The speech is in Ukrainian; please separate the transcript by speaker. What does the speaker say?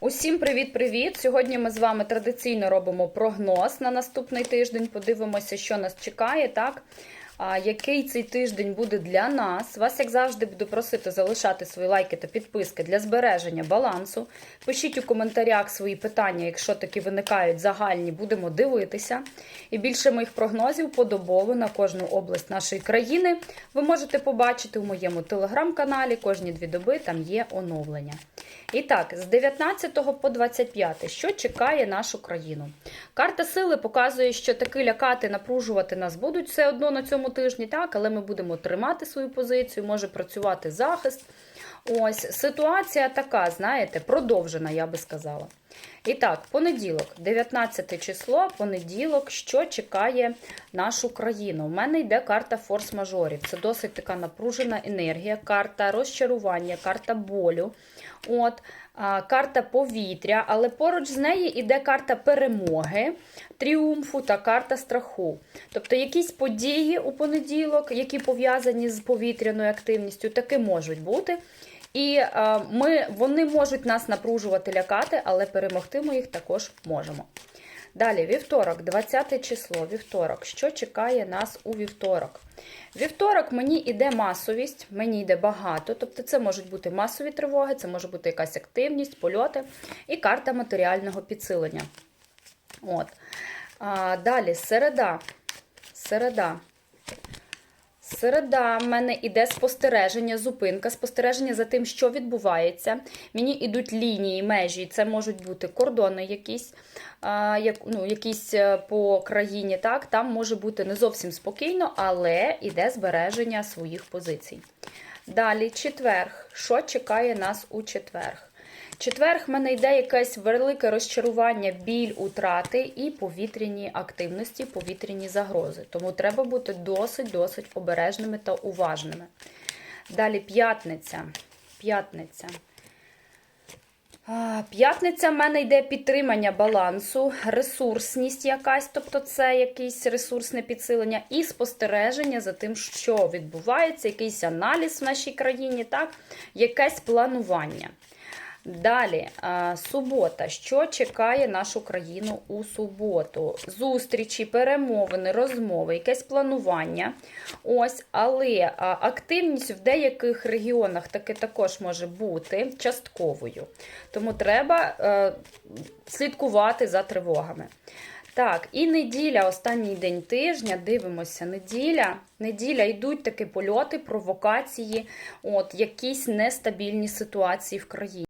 Speaker 1: Усім привіт-привіт! Сьогодні ми з вами традиційно робимо прогноз на наступний тиждень. Подивимося, що нас чекає, так? Який цей тиждень буде для нас. Вас, як завжди, буду просити залишати свої лайки та підписки для збереження балансу. Пишіть у коментарях свої питання, якщо такі виникають загальні, будемо дивитися. І більше моїх прогнозів подобово на кожну область нашої країни ви можете побачити у моєму телеграм-каналі. Кожні дві доби там є оновлення. І так, з 19 по 25, що чекає нашу країну? Карта сили показує, що таки лякати, напружувати нас будуть все одно на цьому тижні, так, але ми будемо тримати свою позицію, може працювати захист. Ось ситуація така, знаєте, продовжена, я би сказала. І так, понеділок, 19 число, понеділок, що чекає нашу країну? У мене йде карта форс-мажорів. Це досить така напружена енергія, карта розчарування, карта болю. От, карта повітря, але поруч з нею йде карта перемоги, тріумфу та карта страху. Тобто якісь події у понеділок, які пов'язані з повітряною активністю, таки можуть бути. І ми, вони можуть нас напружувати, лякати, але перемогти ми їх також можемо. Далі, вівторок, 20 число, вівторок. Що чекає нас у вівторок? Вівторок мені йде масовість, мені йде багато. Тобто, це можуть бути масові тривоги, це може бути якась активність, польоти і карта матеріального підсилення. От. А, Далі, середа. Середа. Середа в мене іде спостереження, зупинка, спостереження за тим, що відбувається. Мені йдуть лінії, межі, це можуть бути кордони якісь, як, ну, якісь е, по країні. так, Там може бути не зовсім спокійно, але іде збереження своїх позицій. Далі, четверг. Що чекає нас у четверг? Четверг в мене йде якесь велике розчарування, біль, утрати і повітряні активності, повітряні загрози. Тому треба бути досить-досить обережними та уважними. Далі п'ятниця. П'ятниця. П'ятниця в мене йде підтримання балансу, ресурсність якась, тобто це якесь ресурсне підсилення, і спостереження за тим, що відбувається, якийсь аналіз в нашій країні, так, якесь планування. Далі, субота. Що чекає нашу країну у суботу? Зустрічі, перемовини, розмови, якесь планування. Ось, але активність в деяких регіонах таки також може бути частковою. Тому треба е, слідкувати за тривогами. Так, і неділя, останній день тижня, дивимося, неділя. Неділя йдуть такі польоти, провокації, от, якісь нестабільні ситуації в країні.